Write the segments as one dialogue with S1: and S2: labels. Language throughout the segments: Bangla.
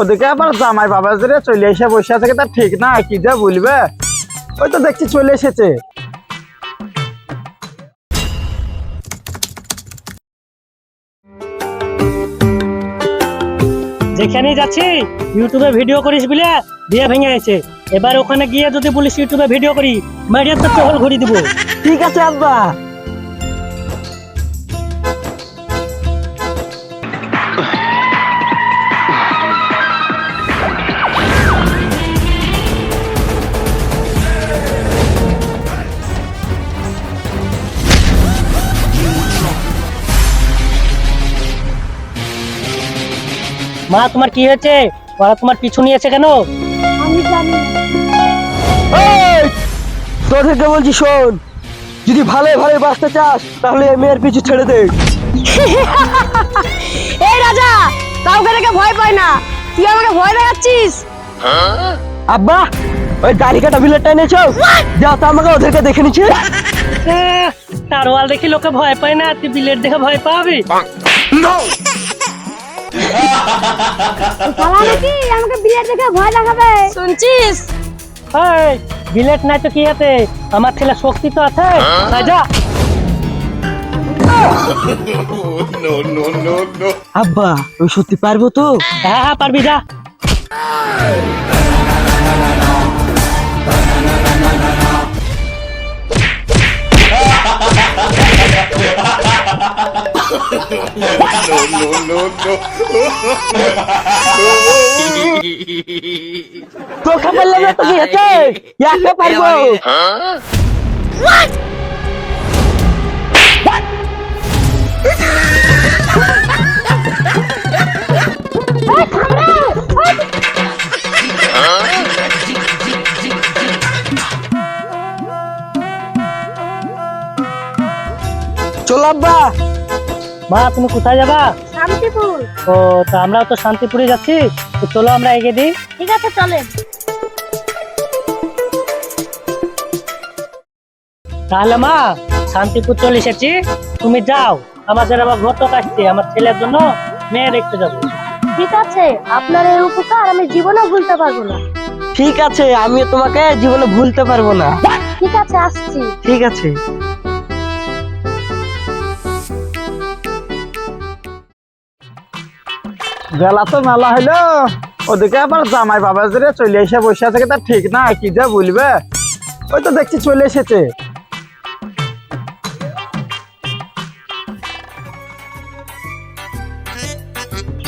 S1: ওদিকে আবার জামাই বাবা যে চলে এসে বসে থেকে তা ঠিক না? কি যা বলবে? ওই তো দেখছি চলে এসেছে।
S2: যেখানেই যাচ্ছি ইউটিউবে ভিডিও করিস বলে বিয়ে ভেঙে গেছে। এবার ওখানে গিয়ে যদি বলিস ইউটিউবে ভিডিও করি মাইডিয়া তো চহল ঘুরি দিব।
S1: ঠিক আছে আব্বা।
S2: মা তোমার কি হয়েছে? ওরা তোমার পিছু নিয়েছে কেন?
S1: এই, তোদেরকে বলছি শোন যদি ভালো ভালো বাঁচতে চাস তাহলে এই মেয়ের পিছু ছেড়ে দে।
S3: এই রাজা কাউকে দেখে ভয় পায় না। তুই আমাকে ভয় দেখাচ্ছিস?
S1: আব্বা ওই দাড়ি কাটা বিলেটটা এনেছো? যাও তো আমাকে ওদেরকে দেখে নিচ্ছে।
S2: তারওয়াল দেখি লোকে ভয় পায় না তুই বিলেট দেখে ভয় পাবি?
S3: পালা নাকি আমাকে বিলেট দেখে ভয় দেখাবে? শুনছিস?
S2: হাই বিলেট নাই তো কি আছে? আমার ছেলে শক্তি তো আছে। তাই যা।
S1: আব্বা ওই সত্যি পারব তো?
S2: হ্যাঁ হ্যাঁ পারবি যা।
S1: তোকে বললাম না তো কি হচ্ছে একা পারব চল আব্বা
S2: মা তুমি কোথায় যাবা
S3: শান্তিপুর।
S2: ও তা আমরাও তো শান্তিপুরে যাচ্ছি। তো চলো আমরা এগিয়ে দিই।
S3: ঠিক আছে চলেন।
S2: তাহলে মা শান্তিপুর চলে এসেছি। তুমি যাও। আমাদের আবার ঘটক আসছে। আমার ছেলের জন্য মেয়ে দেখতে যাব।
S3: ঠিক আছে আপনার এই উপকার আমি জীবনেও ভুলতে পারব না।
S1: ঠিক আছে আমি তোমাকে জীবনে ভুলতে পারব না।
S3: ঠিক আছে আসছি।
S1: ঠিক আছে। বেলা তো মেলা হইল। ওদিকে আবার জামাই বাবা যে চলে এসে বসে থেকে তা ঠিক না কি যা বলবে? ওই তো দেখছি চলে এসেছে।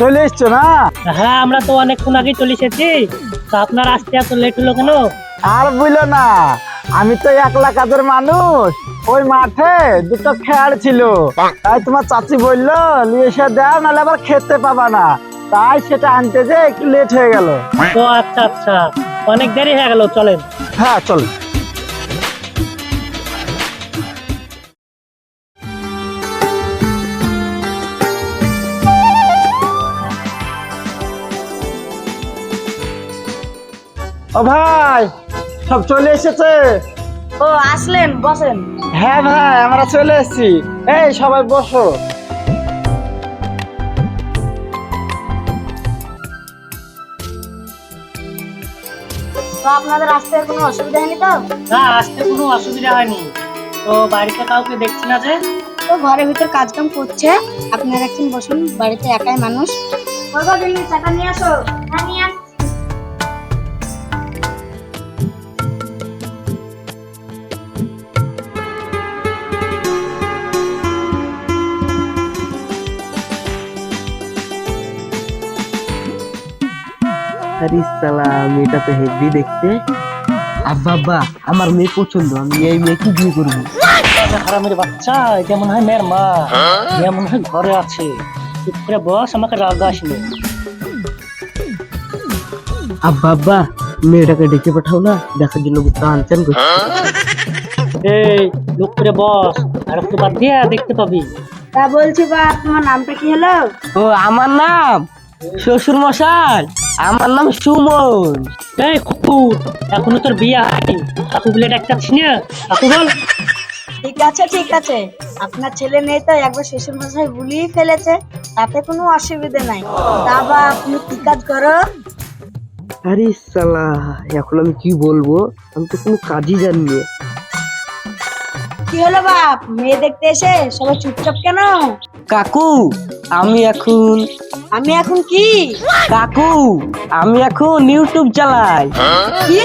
S1: চলে এসছো না?
S2: হ্যাঁ আমরা তো অনেকক্ষণ আগে চলে এসেছি। তা আপনার আসতে এত লেট হলো কেন?
S1: আর বুঝলো না আমি তো একলা কাজের মানুষ। ওই মাঠে দুটো খেয়ার ছিল। তাই তোমার চাচি বলল নিয়ে এসে দাও নাহলে আবার খেতে পাবা না। তাই সেটা আনতে যে একটু লেট হয়ে গেল।
S2: ও আচ্ছা আচ্ছা। অনেক দেরি হয়ে গেল চলেন।
S1: হ্যাঁ চল ও ভাই সব চলে এসেছে?
S3: ও আসলেন বসেন।
S1: হ্যাঁ ভাই আমরা চলে এসেছি। এই সবাই বসো।
S3: তো আপনাদের আসতে কোনো অসুবিধা হয়নি তো?
S2: না আসতে কোনো অসুবিধা হয়নি। তো বাড়িতে কাউকে দেখছি না যে?
S3: তো ঘরের ভিতর কাজ কাম করছে। আপনারা একদিন বসুন বাড়িতে একাই মানুষ। চাটা নিয়ে আসো?
S1: আরে সালা মেয়েটা তো হেভি দেখতে। আব্বা আব্বা আমার মেয়ে পছন্দ আমি এই মেয়েকে বিয়ে করব?
S2: হারামের বাচ্চা এটা মনে হয় মেয়ের মা মেয়ে মনে হয় ঘরে আছে। চুপ করে বস আমাকে রাগ আসলো
S1: আব্বা আব্বা মেয়েটাকে ডেকে পাঠাও না দেখার জন্য বুঝতে আনছেন
S2: এই লোক করে বস আর একটু বাদ দিয়ে দেখতে পাবি।
S3: তা বলছি বা তোমার নামটা কি হলো?
S1: ও আমার নাম? শ্বশুর মশাই আমার নাম সুমন।
S2: এই কুকুর এখনও তোর বিয়ে হয়নি। কাকু বলে ডাকতে পারছিস না? কাকু বল।
S3: ঠিক আছে ঠিক আছে। আপনার ছেলে নেই তো একবার শ্বশুর মশাই ভুলিয়ে ফেলেছে তাতে কোনো অসুবিধে নাই। তা বা আপনি কি কাজ করো
S4: আরে সালা এখন আমি কি বলব? আমি তো কোনো কাজই জানি না।
S3: কি হলো বাপ? মেয়ে দেখতে এসে সবাই চুপচাপ কেন?
S4: কাকু আমি এখন
S3: আমি এখন কি?
S4: কাকু আমি এখন ইউটিউব চালাই।
S3: কি?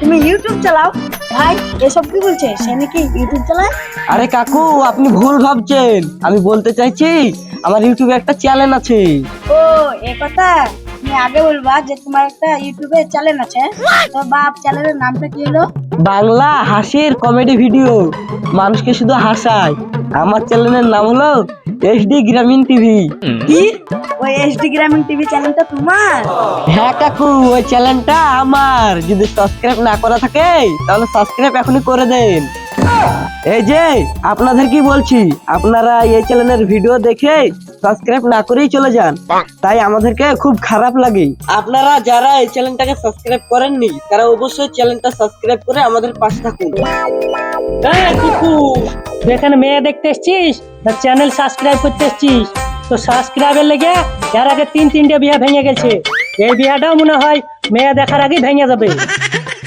S3: তুমি ইউটিউব চালাও? ভাই এসব কি বলছে? সে নাকি ইউটিউব চালায়?
S4: আরে কাকু আপনি ভুল ভাবছেন। আমি বলতে চাইছি আমার ইউটিউবে একটা চ্যানেল আছে।
S3: ও এ কথা? তুমি আগে বলবা যে তোমার একটা ইউটিউবে চ্যানেল আছে। তো বাপ চ্যানেলের নামটা কি হলো?
S4: বাংলা হাসির কমেডি ভিডিও মানুষকে শুধু হাসায়। আমার চ্যানেলের নাম হলো এইচডি গ্রামীণ টিভি
S3: কি? ওই এসডি গ্রামীণ টিভি চ্যানেলটা তোমার?
S4: হ্যাঁ কাকু ওই চ্যানেলটা আমার। যদি সাবস্ক্রাইব না করা থাকে তাহলে সাবস্ক্রাইব এখনই করে দেন। এই যে আপনাদের কি বলছি? আপনারা এই চ্যানেলের ভিডিও দেখে সাবস্ক্রাইব না করেই চলে যান। তাই আমাদেরকে খুব খারাপ লাগে। আপনারা যারা এই চ্যানেলটাকে সাবস্ক্রাইব করেননি তারা অবশ্যই চ্যানেলটা সাবস্ক্রাইব করে আমাদের পাশে থাকুন।
S2: এখানে মেয়ে দেখতে এসছিস? না চ্যানেল সাবস্ক্রাইব করতে এসছিস? তো সাবস্ক্রাইবের লেগে এর আগে তিন তিনটে বিয়ে ভেঙে গেছে। এই বিয়াটাও মনে হয় মেয়ে দেখার আগেই ভেঙে যাবে।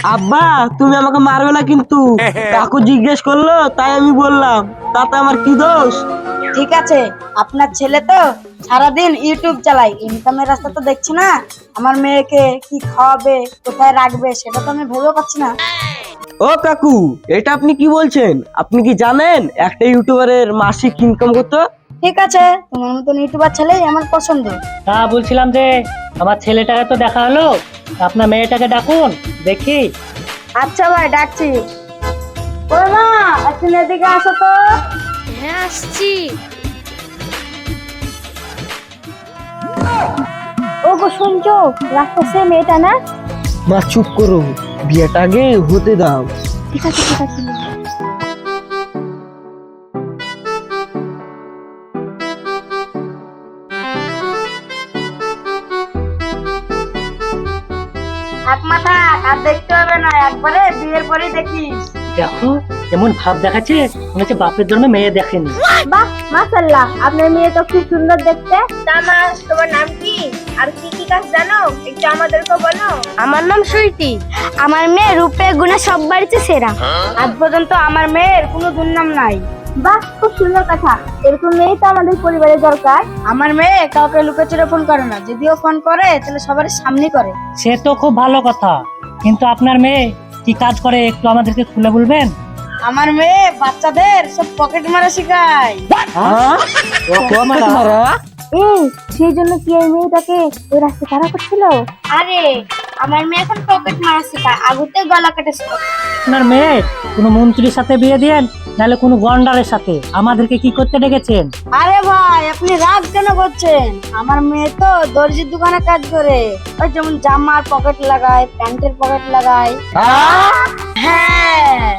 S4: আব্বা তুমি আমাকে মারবে না কিন্তু। কাকু জিজ্ঞেস করল তাই আমি বললাম তাতে আমার কি দোষ?
S3: ঠিক আছে আপনার ছেলে তো সারাদিন ইউটিউব চালায় ইনকামের রাস্তা তো দেখছি না। আমার মেয়েকে কি খাওয়াবে কোথায় রাখবে সেটা তো আমি ভেবেও পাচ্ছি না।
S4: ও কাকু এটা আপনি কি বলছেন? আপনি কি জানেন একটা ইউটিউবারের মাসিক ইনকাম কত?
S3: ঠিক আছে তোমার মতন ইউটিউবার ছেলেই আমার পছন্দ।
S2: তা বলছিলাম যে আমার ছেলেটাকে তো দেখা হলো আপনার মেয়েটাকে ডাকুন দেখি।
S3: আচ্ছা ভাই ডাকছি। ও মা এখন এদিকে আসো তো।
S5: হ্যাঁ আসছি।
S3: ও গো শুনছো? রাস্তা মেয়েটা না?
S4: মা চুপ করো। বিয়েটা আগে হতে দাও।
S3: ঠিক আছে ঠিক আছে। থাক মাথা আর দেখতে হবে না একবারে বিয়ের পরে দেখিস।
S2: দেখো এমন ভাব দেখাচ্ছে মনে হচ্ছে বাপের জন্য মেয়ে দেখেনি।
S3: বাহ মাশাল্লাহ আপনার মেয়ে তো খুব সুন্দর দেখতে। তামা তোমার নাম কি? আর কি কি কাজ জানো? একটু আমাদেরকে বলো। আমার নাম সুইটি। আমার মেয়ে রূপে গুণে সব বাড়িতে সেরা। আজ পর্যন্ত আমার মেয়ের কোনো দুর্নাম নাই। বাহ খুব সুন্দর কথা। এরকম মেয়ে তো আমাদের পরিবারের দরকার। আমার মেয়ে কাউকে লুকোচুরে ফোন করে না। যদিও ফোন করে তাহলে সবার সামনে করে।
S2: সে তো খুব ভালো কথা। কিন্তু আপনার মেয়ে কি কাজ করে একটু আমাদেরকে খুলে বলবেন?
S3: আমার মেয়ে বাচ্চাদের সব পকেট মারা শেখায়।
S4: হ্যাঁ?
S3: এই সেই জন্য কি ওই মেয়েটাকে ওই রাস্তা তারা করছিল? আরে আমার মেয়ে এখন পকেট মারা শেখায় আগুতে গলা কেটেছে
S2: আপনার মেয়ে কোনো মন্ত্রীর সাথে বিয়ে দিয়েন? নাহলে কোনো গন্ডারের সাথে। আমাদেরকে কি করতে ডেকেছেন?
S3: আরে ভাই আপনি রাগ কেন করছেন? আমার মেয়ে তো দর্জির দোকানে কাজ করে। ওই যেমন জামার পকেট লাগায় প্যান্টের পকেট লাগায়। হ্যাঁ।